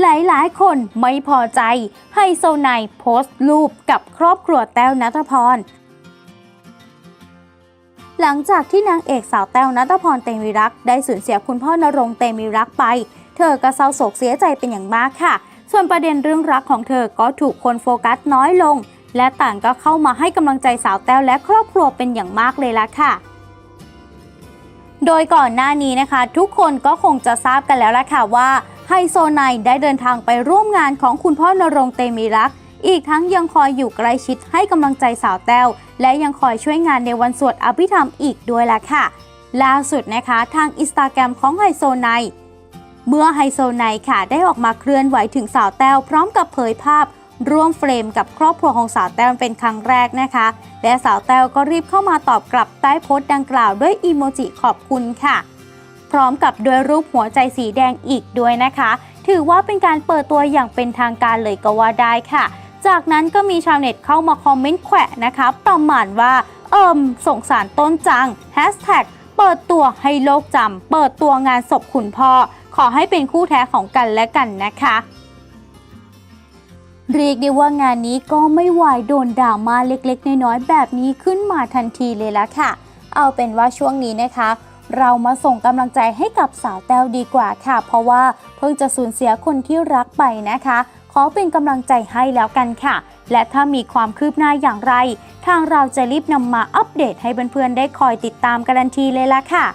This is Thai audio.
หลายๆ คนไม่พอใจไฮโซไนโพสต์รูปกับครอบครัวแต้วนัทพร หลังจากที่นางเอกสาวแต้วนัทพรเตมีรัก ได้สูญเสียคุณพ่อนรงเตมีรักไป เธอก็เศร้าโศกเสียใจเป็นอย่างมากค่ะ ส่วนประเด็นเรื่องรักของเธอก็ถูกคนโฟกัสน้อยลง และต่างก็เข้ามาให้กำลังใจสาวแต้วและครอบครัวเป็นอย่างมากเลยล่ะค่ะโดยก่อนหน้านี้นะคะ ทุกคนก็คงจะทราบกันแล้วล่ะค่ะว่า ไฮโซไนได้เดินทางไปร่วมงานของคุณพ่อนรงเตมีรัก อีกทั้งยังคอยอยู่ใกล้ชิดให้กำลังใจสาวแต้ว และยังคอยช่วยงานในวันสวดอภิธรรมอีกด้วยล่ะค่ะ ล่าสุดนะคะทางอินสตาแกรมของไฮโซไนเมื่อไฮโซไนค่ะได้ออกมาเคลื่อนไหวถึงสาวแต้วพร้อมกับเผยภาพร่วมเฟรมกับครอบครัวของสาวแต้วเป็นครั้งแรกนะคะ และสาวแต้วก็รีบเข้ามาตอบกลับใต้โพสต์ดังกล่าวด้วยอีโมจิขอบคุณค่ะ พร้อมกับด้วยรูปหัวใจสีแดงอีกด้วยนะคะ ถือว่าเป็นการเปิดตัวอย่างเป็นทางการเลยก็ว่าได้ค่ะ จากนั้นก็มีชาวเน็ตเข้ามาคอมเมนต์แขวะนะคะประมาณว่า เอิมสงสารต้นจังแฮชแท็กเปิดตัวให้โลกจำเปิดตัวงานศพคุณพ่อ ขอให้เป็นคู่แท้ของกันและกันนะคะเรียกได้ว่างานนี้ก็ไม่ไหวโดนด่ามาเล็กๆ น้อยๆ แบบนี้ขึ้นมาทันทีเลยละค่ะ เอาเป็นว่าช่วงนี้นะคะ เรามาส่งกำลังใจให้กับสาวแต้วดีกว่าค่ะ เพราะว่าเพิ่งจะสูญเสียคนที่รักไปนะคะ ขอเป็นกำลังใจให้แล้วกันค่ะ และถ้ามีความคืบหน้าอย่างไร ทางเราจะรีบนำมาอัปเดตให้เพื่อนๆได้คอยติดตามกันทันทีเลยละค่ะ